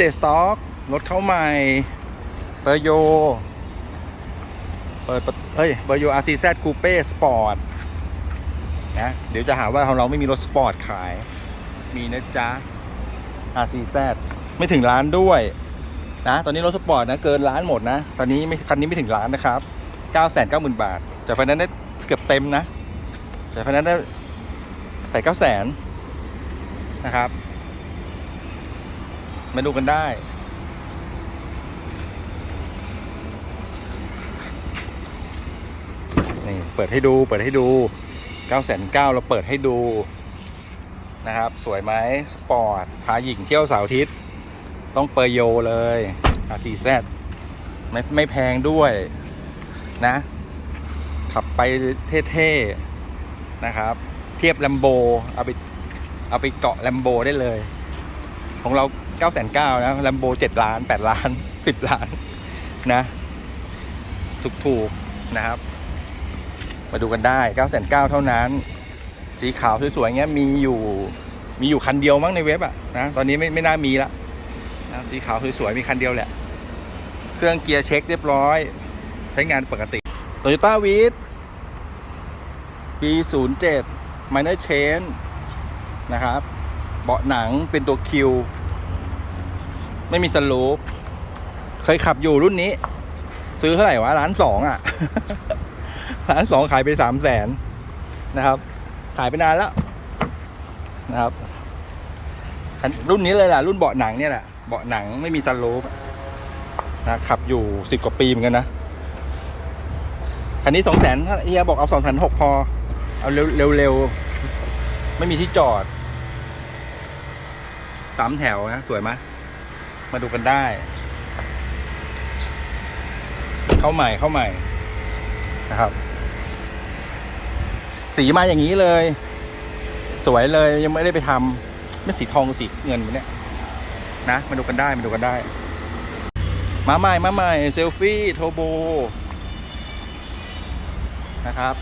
เดตสต็อกรถเข้าใหม่เปอร์โยเปิดเฮ้ยเปอร์โย RCZ Coupe Sport นะเดี๋ยวจะหาว่าของเราไม่มีรถสปอร์ตขาย มีนะจ๊ะ RCZ ไม่ถึงล้านด้วยนะตอนนี้รถสปอร์ตนะเกินล้านหมดนะ ตอนนี้ไม่คันนี้ไม่ถึงล้านนะครับ990,000บาทจากไฟแนนซ์ได้เกือบเต็มนะจากไฟแนนซ์ได้แปดเก้าแสนนะครับ มาดูกันได้ นี่ เปิดให้ดู เปิดให้ดู9 9 0 0 0เราเปิดให้ดูนะครับ สวยไหมสปอร์ต พาหญิงเที่ยวเสาร์อาทิตย์ ต้องเปอร์โยเลย R4Z ไม่ไม่แพงด้วยนะ ขับไปเท่ๆนะครับ เทียบแลมโบเอาไปเอาไปเกาะแลมโบได้เลย ของเรา 9 9 0 0 0นะแลมโบ7ล้าน8ล้าน10ล้านนะถูกๆนะครับ มาดูกันได้9 9 0 0 0เก้าเท่านั้น สีขาวสวยๆเงี้ยมีอยู่มีอยู่คันเดียวมั้งในเว็บอะนะตอนนี้ไม่ไม่น่ามีละนะสีขาวสวยๆมีคันเดียวแหละ เครื่องเกียร์เช็คเรียบร้อย ใช้งานปกติ Toyota v i t ปี07 Minor Change นะครับ เบาะหนังเป็นตัวคิว ไม่มีสลูปเคยขับอยู่รุ่นนี้ ซื้อเท่าไหร่วะล้านสองอะล้านสองขายไปสามแสนนะครับ ขายไปนานแล้วนะครับ รุ่นนี้เลยล่ะ รุ่นเบาะหนังเนี่ยแหละเบาะหนังไม่มีสลูปนะขับอยู่สิบกว่าปีเหมือนกันนะคันนี้สองแสนเฮียบอกเอาสองแสนหกพอ เอาเร็วเร็วเร็วไม่มีที่จอดสามแถวนะ สวยไหม มาดูกันได้ เข้าใหม่เข้าใหม่นะครับ สีมาอย่างนี้เลย สวยเลยยังไม่ได้ไปทำไม่สีทองสีเงินเนี่ยนะมาดูกันได้มาดูกันได้ มาใหม่มาใหม่เซลฟี่โทโบนะครับ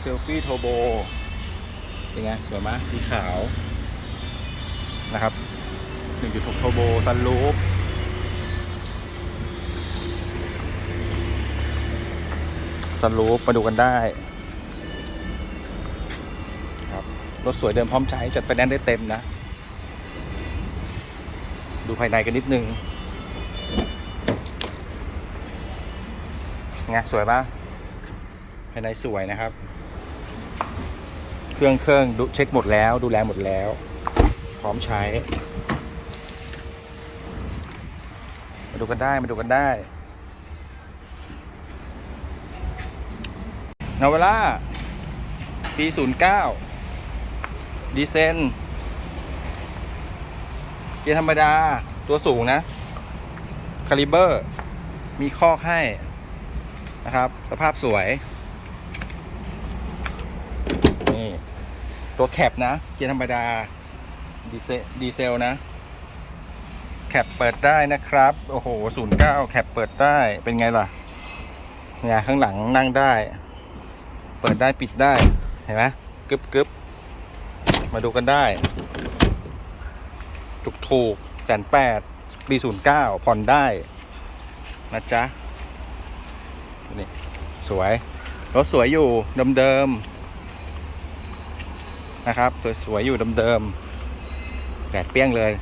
เซลฟี่โทโบเป็นไงสวยไหมสีขาวนะครับ 1.6โทโบซันลูปซันลูปมาดูกันได้ครับรถสวยเดิมพร้อมใช้จัดไปแน่นได้เต็มนะ ดูภายในกันนิดนึงไงสวยปะภายในสวยนะครับ เครื่องเครื่องดูเช็คหมดแล้วดูแลหมดแล้ว พร้อมใช้ มาดูกันได้มาดูกันได้นาวล่าปีศูนย์เก้าดีเซนเกียร์ธรรมดาตัวสูงนะ คาลิเบอร์ มีคอกให้นะครับ สภาพสวย นี่ ตัวแคปนะ เกียร์ธรรมดา ดีเซลดีเซลนะ แคปเปิดได้นะครับ โอ้โห09แคปเปิดได้เป็นไงล่ะเนี่ยข้างหลังนั่งได้ เปิดได้ปิดได้เห็นไหมกึบกึบมาดูกันได้ ถูกถูกแสนแปดปีศูนย์เก้าผ่อนได้นะจ๊ะนี่สวย รถสวยอยู่เดิมๆนะครับ สวยๆอยู่เดิมๆแดดเปรี้ยงเลย